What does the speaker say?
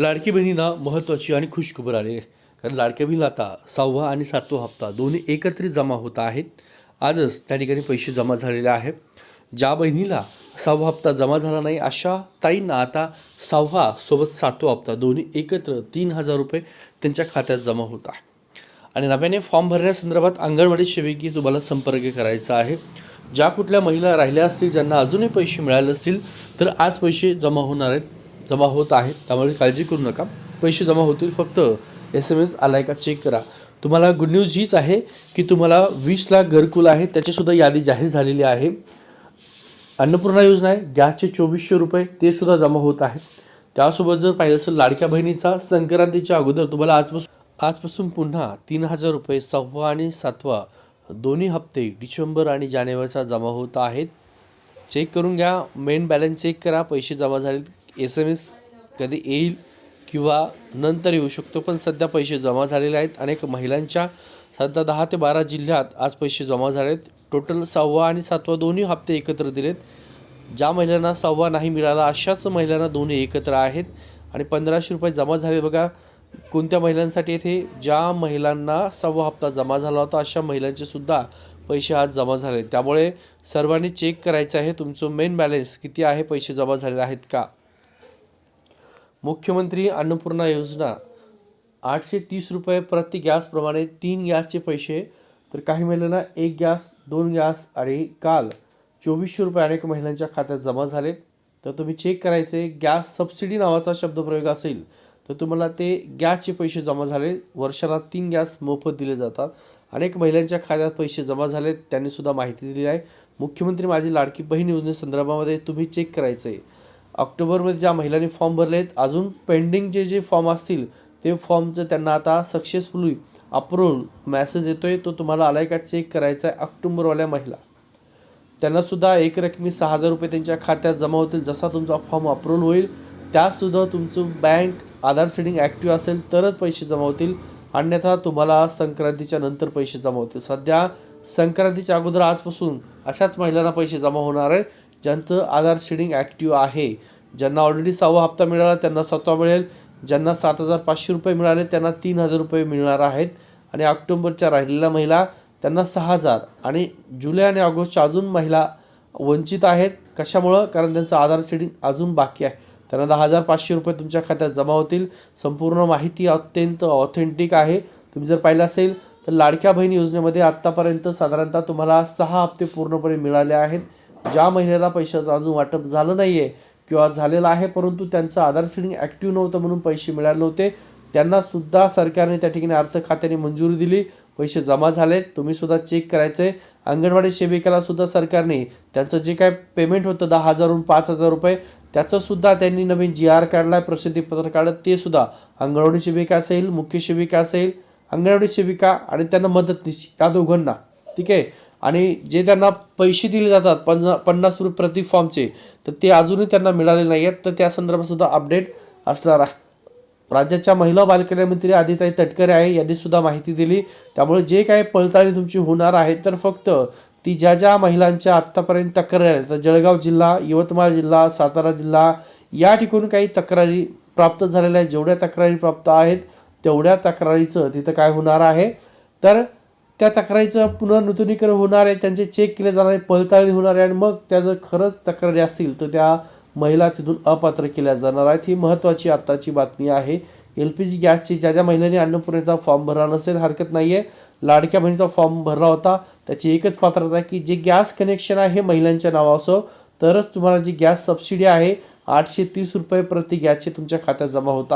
लाडकी बहिणींना महत्त्वाची आणि खुशखबर आली. कारण लाडक्या बहिणीला आता सहावा आणि सातवा हप्ता दोन्ही एकत्रित जमा होत आहेत. आजच त्या ठिकाणी पैसे जमा झालेले आहे ज्या बहिणीला सहावा हप्ता जमा झाला नाही अशा ताईंना आता सहावा सोबत सातवा हप्ता दोन्ही एकत्र तीन हजार रुपये त्यांच्या खात्यात जमा होत आहे. आणि नव्याने फॉर्म भरण्यासंदर्भात अंगणवाडी सेविकी तुम्हाला संपर्क करायचा आहे. ज्या कुठल्या महिला राहिल्या असतील ज्यांना अजूनही पैसे मिळाले असतील तर आज पैसे जमा होणार आहेत. जमा होत आहेत त्यामुळे काळजी करू नका. पैसे जमा होतील फक्त एस एम एस आलाय का चेक करा. तुम्हाला गुड न्यूज हीच आहे की तुम्हाला वीस लाख घरकुल आहे त्याचीसुद्धा यादी जाहीर झालेली आहे. अन्नपूर्णा योजना आहे गॅसचे चोवीसशे रुपये ते सुद्धा जमा होत आहे त्यासोबत जर पाहिलं असेल लाडक्या बहिणीचा संक्रांतीच्या अगोदर तुम्हाला आजपासून आजपासून पुन्हा तीन हजार रुपये सहावा आणि सातवा दोन्ही हप्ते डिसेंबर आणि जानेवारीचा जमा होत आहेत. चेक करून घ्या मेन बॅलन्स चेक करा पैसे जमा झालेत एस एम एस कधी येईल किंवा नंतर येऊ शकतो पण सध्या पैसे जमा झालेले आहेत. अनेक महिलांच्या सध्या दहा ते बारा जिल्ह्यात आज पैसे जमा झाले आहेत टोटल सहावा आणि सातवा दोन्ही हप्ते एकत्र दिलेत. ज्या महिलांना सहावा नाही मिळाला अशाच महिलांना दोन्ही एकत्र आहेत. आणि पंधराशे रुपये जमा झाले बघा कोणत्या महिलांसाठी येथे ज्या महिलांना सहावा हप्ता जमा झाला होता अशा महिलांचे सुद्धा पैसे आज जमा झाले त्यामुळे सर्वांनी चेक करायचं आहे तुमचं मेन बॅलेन्स किती आहे पैसे जमा झालेले आहेत का? मुख्यमंत्री अन्नपूर्णा योजना. आठशे तीस रुपये प्रति गॅसप्रमाणे तीन गॅसचे पैसे तर काही महिलांना एक गॅस दोन गॅस आणि काल चोवीसशे रुपये अनेक महिलांच्या खात्यात जमा झाले तर तुम्ही चेक करायचे गॅस सबसिडी नावाचा शब्दप्रयोग असेल तर तुम्हाला ते गॅसचे पैसे जमा झाले. वर्षाला तीन गॅस मोफत दिले जातात. अनेक महिलांच्या खात्यात पैसे जमा झाले त्यांनी सुद्धा माहिती दिली आहे. मुख्यमंत्री माझी लाडकी बहीण योजनेसंदर्भामध्ये तुम्ही चेक करायचं. आहे ऑक्टोबरमध्ये ज्या महिलांनी फॉर्म भरले आहेत अजून पेंडिंगचे जे फॉर्म असतील ते फॉर्मचं त्यांना आता सक्सेसफुली अप्रूव्ह मॅसेज येतो आहे तो तुम्हाला आलाय का चेक करायचा आहे ऑक्टोबरवाल्या महिला. त्यांनासुद्धा एक रकमी सहा हजार रुपये त्यांच्या खात्यात जमा होतील जसा तुमचा फॉर्म अप्रूव्हल होईल त्यासुद्धा तुमचं बँक आधार सेडिंग ॲक्टिव्ह असेल तरच पैसे जमा होतील. अन्यथा तुम्हाला संक्रांतीच्या नंतर पैसे जमा होतील. सध्या संक्रांतीच्या अगोदर आजपासून अशाच महिलांना पैसे जमा होणार आहेत. ज्यांचं आधार शेडिंग ॲक्टिव्ह आहे. ज्यांना ऑलरेडी सहावा हप्ता मिळाला त्यांना सातवा मिळेल. ज्यांना सात हजार पाचशे रुपये मिळाले त्यांना तीन हजार रुपये मिळणार आहेत. आणि ऑक्टोंबरच्या राहिलेल्या महिला त्यांना सहा हजार. आणि जुलै आणि ऑगस्टच्या अजून महिला वंचित आहेत. कशामुळं? कारण त्यांचं आधार शेडिंग अजून बाकी आहे. त्यांना दहा हजार पाचशे रुपये तुमच्या खात्यात जमा होतील. संपूर्ण माहिती अत्यंत ऑथेंटिक आहे. तुम्ही जर पाहिलं असेल तर लाडक्या बहीण योजनेमध्ये आत्तापर्यंत साधारणतः तुम्हाला सहा हप्ते पूर्णपणे मिळाले आहेत. ज्या महिलेला पैशाचं अजून वाटप झालं नाही आहे किंवा झालेलं आहे परंतु त्यांचं आधार सेडिंग ॲक्टिव्ह नव्हतं म्हणून पैसे मिळाले नव्हते त्यांना सुद्धा सरकारने त्या ठिकाणी अर्थ खात्याने मंजुरी दिली. पैसे जमा झालेत तुम्ही सुद्धा चेक करायचे अंगणवाडी सेविकाला सुद्धा सरकारने त्यांचं जे काय पेमेंट होतं दहा हजारहून पाच हजार रुपये त्याचं सुद्धा त्यांनी नवीन जी आर काढलाय प्रसिद्धीपत्र काढलं ते सुद्धा. अंगणवाडी सेविका असेल मुख्य सेविका असेल अंगणवाडी सेविका आणि त्यांना मदतनीस या दोघांना. ठीक आहे? आणि जे त्यांना पैसे दिले जातात पन्ना पन्नास रुपये प्रति फॉर्मचे तर ते अजूनही त्यांना मिळाले नाही आहेत तर त्या संदर्भातसुद्धा अपडेट असणार आहे. राज्याच्या महिला बालकल्याणमंत्री आदिताई तटकरे आहे यांनी सुद्धा माहिती दिली. त्यामुळे जे काही पडताळणी तुमची होणार आहे तर फक्त ती ज्या ज्या महिलांच्या आत्तापर्यंत तक्रारी आल्या तर जळगाव जिल्हा यवतमाळ जिल्हा सातारा जिल्हा या ठिकाणी काही तक्रारी प्राप्त झालेल्या आहेत. जेवढ्या तक्रारी प्राप्त आहेत तेवढ्या तक्रारीचं तिथं काय होणार आहे? तर त्या तक्रारीचं पुनर्नूतनीकरण होणार आहे त्यांचे चेक केले जाणार आहे पडताळणी होणार आहे आणि मग त्या जर खरंच तक्रारी असतील तर त्या महिला तिथून अपात्र केल्या जाणार आहेत. ही महत्त्वाची आत्ताची बातमी आहे. एल पी जी गॅसची ज्या ज्या महिलांनी अन्नपूर्णेचा फॉर्म भरला नसेल हरकत नाही आहे लाडक्या बहिणीचा फॉर्म भरला होता. त्याची एकच पात्रता आहे की जे गॅस कनेक्शन आहे हे महिलांच्या नावाचं तरच तुम्हाला जी गॅस सबसिडी आहे आठशे तीस रुपये प्रति गॅसचे तुमच्या खात्यात जमा होता